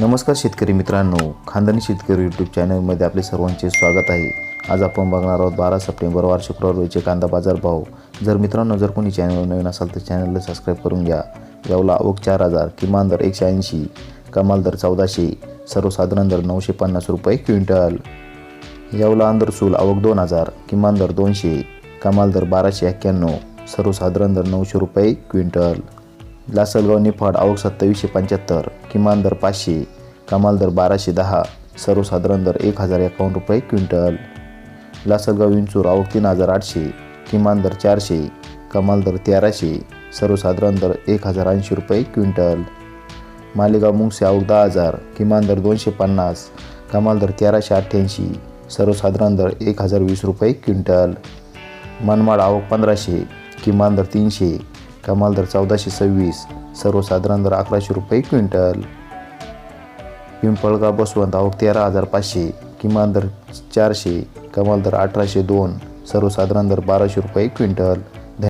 नमस्कार शेतकरी मित्रांनो खानदानी शेतकरी यूट्यूब चॅनलमध्ये आपले सर्वांचे स्वागत आहे. आज आपण बघणार आहोत बारा सप्टेंबर वार शुक्रवार रोजचे कांदा बाजार भाव. जर मित्रांनो जर कोणी चॅनल नवीन असाल तर चॅनलला सबस्क्राईब करून घ्या. यावला आवक चार हजार किमान दर एकशे ऐंशी कमाल दर चौदाशे सर्वसाधारण दर नऊशे पन्नास रुपये क्विंटल. यावला आंदरसूल आवक दोन हजार किमान दर दोनशे कमाल दर बाराशे एक्क्याण्णव सर्वसाधारण दर नऊशे रुपये क्विंटल. लासलगाव निफाड आवक सत्तावीसशे पंच्याहत्तर किमान दर पाचशे कमाल दर बाराशे दहा सर्वसाधारण दर एक हजार एकावन्न रुपये क्विंटल. लासलगाव विंचूर आवक तीन हजार आठशे किमान दर चारशे कमाल दर तेराशे सर्वसाधारण दर एक हजार ऐंशी रुपये क्विंटल. मालेगाव मुंगसे आवक दहा हजार किमान दर दोनशे पन्नास कमाल दर तेराशे अठ्ठ्याऐंशी सर्वसाधारण दर एक हजार वीस रुपये क्विंटल. मनमाड आवक पंधराशे किमान दर तीनशे कमाल दर चौदाशे सव्वीस सर्वसाधारण दर अकराशे रुपये क्विंटल. पिंपळगाव बसवंत आवक तेरा हजार पाचशे किमान दर चारशे कमाल दर अठराशे दोन सर्वसाधारण दर बाराशे रुपये क्विंटल.